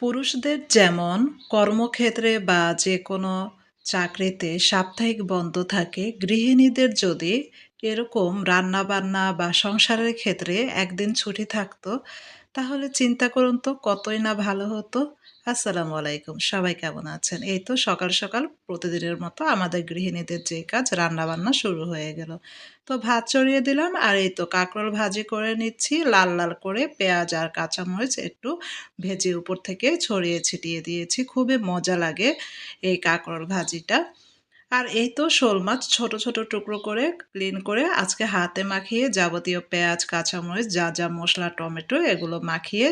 পুরুষদের যেমন কর্মক্ষেত্রে বা যে কোনো চাকরিতে সাপ্তাহিক বন্ধ থাকে, গৃহিণীদের যদি এরকম রান্নাবান্না বা সংসারের ক্ষেত্রে একদিন ছুটি থাকতো, তাহলে চিন্তা করুন তো কতই না ভালো হতো। আসসালামু আলাইকুম। সবাই কেমন আছেন? এই তো সকাল, সকাল প্রতিদিনের মতো আমাদের গৃহিণীদের যে কাজ রান্নাবান্না শুরু হয়ে গেল। তো ভাত চড়িয়ে দিলাম আর এই তো কাঁকরোল ভাজি করে নিচ্ছি। লাল, লাল করে পেঁয়াজ আর কাঁচামরিচ একটু ভেজে উপর থেকে ছড়িয়ে ছিটিয়ে দিয়েছি। খুবই মজা লাগে এই কাঁকরোল ভাজিটা। আর এই তো শোল মাছ ছোট, ছোট টুকরো করে ক্লিন করে আজকে হাতে মাখিয়ে যাবতীয় পেঁয়াজ, কাঁচামরিচ, যা, যা মশলা টমেটো এগুলো মাখিয়ে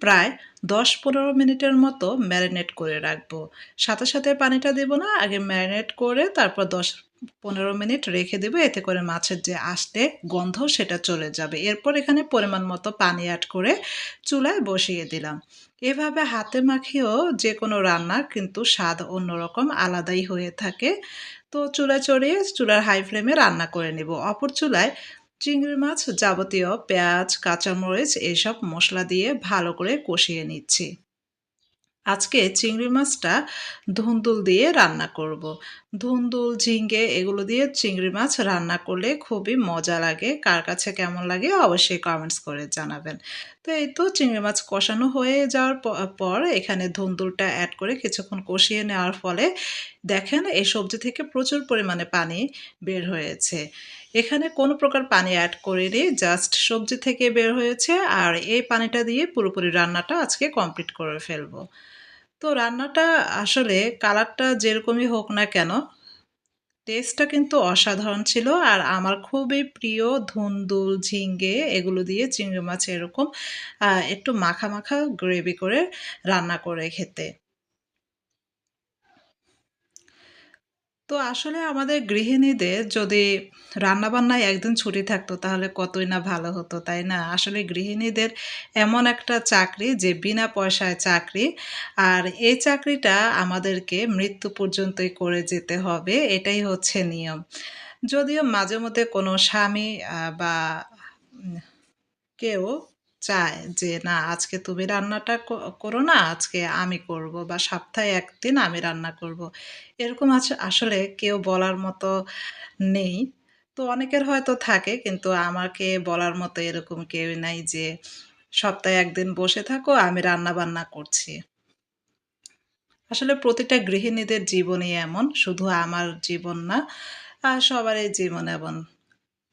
প্রায় দশ পনেরো মিনিটের মতো ম্যারিনেট করে রাখব। সাথে, সাথে পানিটা দেব না। আগে ম্যারিনেট করে তারপর ১০-১৫ মিনিট রেখে দেবে এতে করে মাছের যে আষ্টে গন্ধ সেটা চলে যাবে। এরপর এখানে পরিমাণ মতো পানি অ্যাড করে চুলায় বসিয়ে দিলাম। এভাবে হাতে মাখিয়েও যে কোনো রান্না কিন্তু স্বাদ অন্যরকম আলাদাই হয়ে থাকে। তো চুলা চড়িয়ে চুলার হাই ফ্লেমে রান্না করে নেব। অপর চুলায় চিংড়ি মাছ যাবতীয় পেঁয়াজ, কাঁচামরিচ এসব মশলা দিয়ে ভালো করে কষিয়ে নিচ্ছি। আজকে চিংড়ি মাছটা ধুন্দুল দিয়ে রান্না করব। ধুন্দুল, ঝিঙ্গে এগুলো দিয়ে চিংড়ি মাছ রান্না করলে খুবই মজা লাগে। কার কাছে কেমন লাগে অবশ্যই কমেন্টস করে জানাবেন। তো এই তো চিংড়ি মাছ কষানো হয়ে যাওয়ার পর এখানে ধুন্দুলটা অ্যাড করে কিছুক্ষণ কষিয়ে নেওয়ার ফলে দেখেন এই সবজি থেকে প্রচুর পরিমাণে পানি বের হয়েছে। এখানে কোনো প্রকার পানি অ্যাড করিনি জাস্ট সবজি থেকে বের হয়েছে আর এই পানিটা দিয়ে পুরোপুরি রান্নাটা আজকে কমপ্লিট করে ফেলব। তো রান্নাটা আসলে কালারটা যেরকমই হোক না কেন, টেস্টটা কিন্তু অসাধারণ ছিল আর আমার খুবই প্রিয় ধুন্দুল, ঝিঙ্গে এগুলো দিয়ে চিংড়ি মাছ এরকম একটু মাখা, মাখা গ্রেভি করে রান্না করে খেতে। তো আসলে আমাদের গৃহিণীদের যদি রান্নাবান্নায় একদিন ছুটি থাকতো তাহলে কতই না ভালো হতো, তাই না? আসলে গৃহিণীদের এমন একটা চাকরি যে বিনা পয়সায় চাকরি। আর এই চাকরিটা আমাদেরকে মৃত্যু পর্যন্তই করে যেতে হবে, এটাই হচ্ছে নিয়ম। যদিও মাঝে মধ্যে কোনো স্বামী বা কেউ চায় যে, না, আজকে তুমি রান্নাটা করো না, আজকে আমি করব বা সপ্তাহে একদিন আমি রান্না করব। এরকম আসলে কেউ বলার মতো নেই। তো অনেকের হয়তো থাকে, কিন্তু আমাকে বলার মতো এরকম কেউ নাই যে, সপ্তাহে একদিন বসে থাকো, আমি রান্না বান্না করছি। আসলে প্রতিটা গৃহিণীদের জীবনই এমন, শুধু আমার জীবন না আর সবারই জীবন এমন।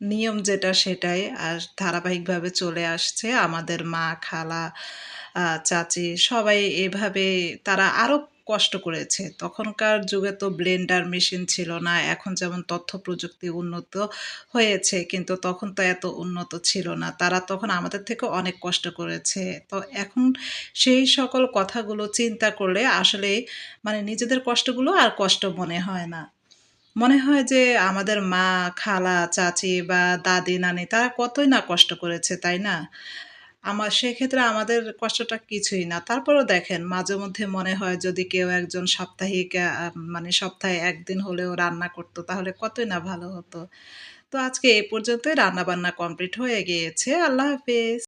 নিয়ম যেটা সেটাই আর ধারাবাহিকভাবে চলে আসছে আমাদের মা, খালা, চাচি সবাই এভাবে তারা আরও কষ্ট করেছে। তখনকার যুগে তো ব্লেন্ডার মেশিন ছিল না। এখন যেমন তথ্য প্রযুক্তি উন্নত হয়েছে কিন্তু তখন তো এত উন্নত ছিল না। তারা তখন আমাদের থেকে অনেক কষ্ট করেছে। তো এখন সেই সকল কথাগুলো চিন্তা করলে আসলে মানে নিজেদের কষ্টগুলো আর কষ্ট মনে হয় না। মনে হয় যে আমাদের মা, খালা, চাচি বা দাদি, নানি তারা কতই না কষ্ট করেছে, তাই না? আমার সেক্ষেত্রে আমাদের কষ্টটা কিছুই না। তারপরেও দেখেন মাঝে মধ্যে মনে হয় যদি কেউ একজন সাপ্তাহিক মানে সপ্তাহে একদিন হলেও রান্না করতো তাহলে কতই না ভালো হতো। তো আজকে এ পর্যন্তই রান্নাবান্না কমপ্লিট হয়ে গিয়েছে। আল্লাহ হাফেজ।